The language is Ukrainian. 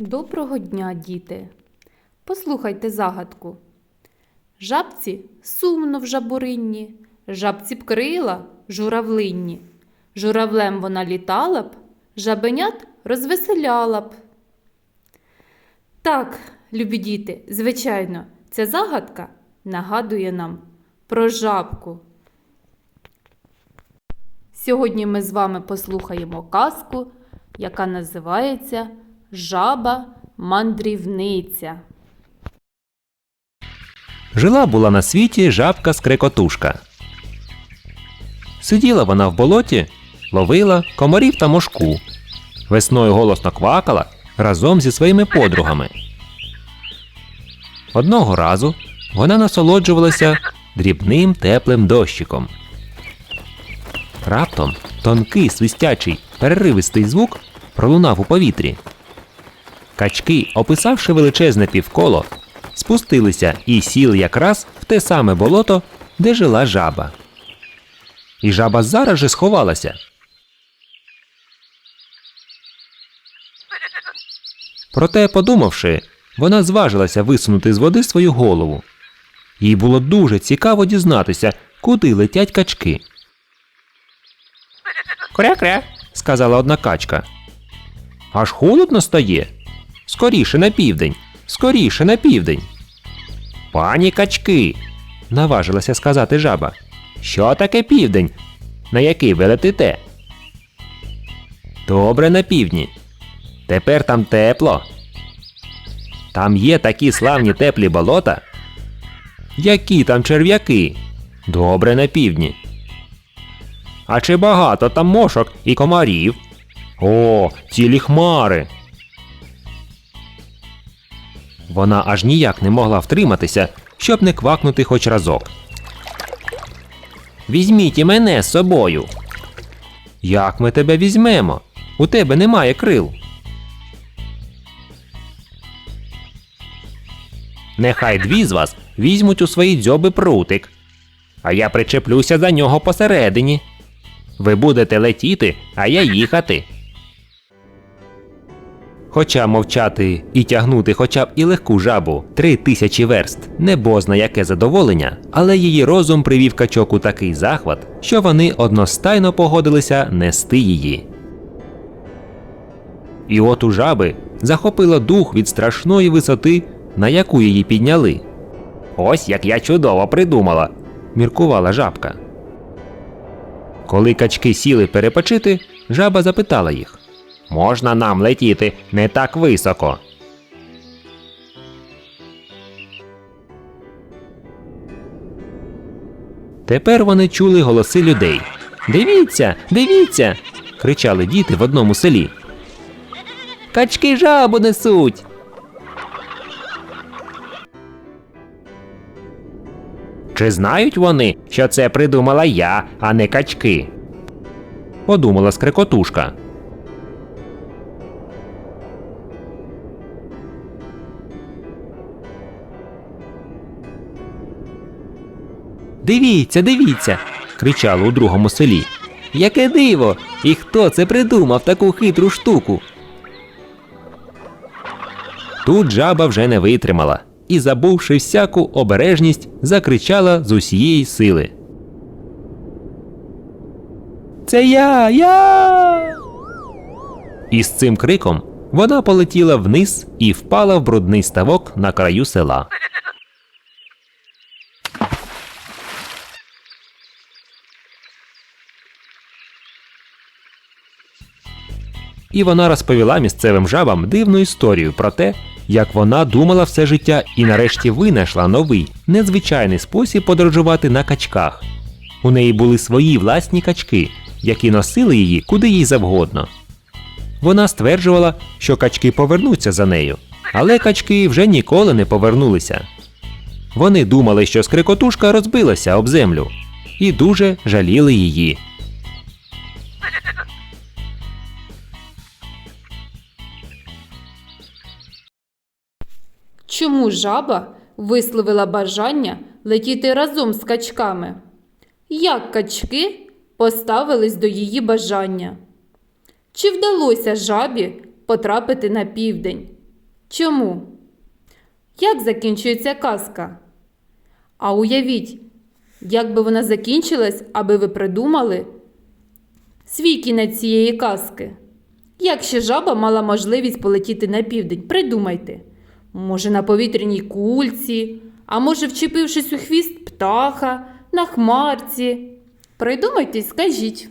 Доброго дня, діти! Послухайте загадку. Жабці сумно в жабуринні, жабці б крила журавлинні. Журавлем вона літала б, жабенят розвеселяла б. Так, любі діти, звичайно, ця загадка нагадує нам про жабку. Сьогодні ми з вами послухаємо казку, яка називається Жаба мандрівниця. Жила була на світі жабка скрекотушка. Сиділа вона в болоті, ловила комарів та мошку. Весною голосно квакала разом зі своїми подругами. Одного разу вона насолоджувалася дрібним теплим дощиком. Раптом тонкий свистячий переривистий звук пролунав у повітрі. Качки, описавши величезне півколо, спустилися і сіли якраз в те саме болото, де жила жаба. І жаба зараз же сховалася. Проте, подумавши, вона зважилася висунути з води свою голову. Їй було дуже цікаво дізнатися, куди летять качки. Кря-кря, сказала одна качка. Аж холодно стає. Скоріше на південь, скоріше на південь. Пані качки, наважилася сказати жаба. Що таке південь? На який ви летите? Добре на півдні. Тепер там тепло. Там є такі славні теплі болота. Які там черв'яки? Добре на півдні. А чи багато там мошок і комарів? О, цілі хмари. Вона аж ніяк не могла втриматися, щоб не квакнути хоч разок. Візьміть і мене з собою. Як ми тебе візьмемо? У тебе немає крил. Нехай дві з вас візьмуть у свої дзьоби прутик, а я причеплюся за нього посередині. Ви будете летіти, а я їхати. Хоча мовчати і тягнути хоча б і легку жабу три тисячі верст небозна яке задоволення, але її розум привів качок у такий захват, що вони одностайно погодилися нести її. І от у жаби захопила дух від страшної висоти, на яку її підняли. Ось як я чудово придумала, міркувала жабка. Коли качки сіли перепочити, жаба запитала їх. Можна нам летіти не так високо. Тепер вони чули голоси людей. Дивіться, дивіться. кричали діти в одному селі. Качки жабу несуть. Чи знають вони, що це придумала я, а не качки? Подумала скрекотушка. Дивіться, дивіться. кричали у другому селі. Яке диво! І хто це придумав таку хитру штуку? Тут жаба вже не витримала і, забувши всяку обережність, закричала з усієї сили. Це я, я. І з цим криком вона полетіла вниз і впала в брудний ставок на краю села. І вона розповіла місцевим жабам дивну історію про те, як вона думала все життя і нарешті винайшла новий, незвичайний спосіб подорожувати на качках. У неї були свої власні качки, які носили її куди їй завгодно. Вона стверджувала, що качки повернуться за нею, але качки вже ніколи не повернулися. Вони думали, що скрикотушка розбилася об землю, і дуже жаліли її. Чому жаба висловила бажання летіти разом з качками? Як качки поставились до її бажання? Чи вдалося жабі потрапити на південь? Чому? Як закінчується казка? А уявіть, як би вона закінчилась, аби ви придумали свій кінець цієї казки. Як ще жаба мала можливість полетіти на південь? Придумайте. Може, на повітряній кульці, а може, вчепившись у хвіст птаха, на хмарці. Придумайте, скажіть.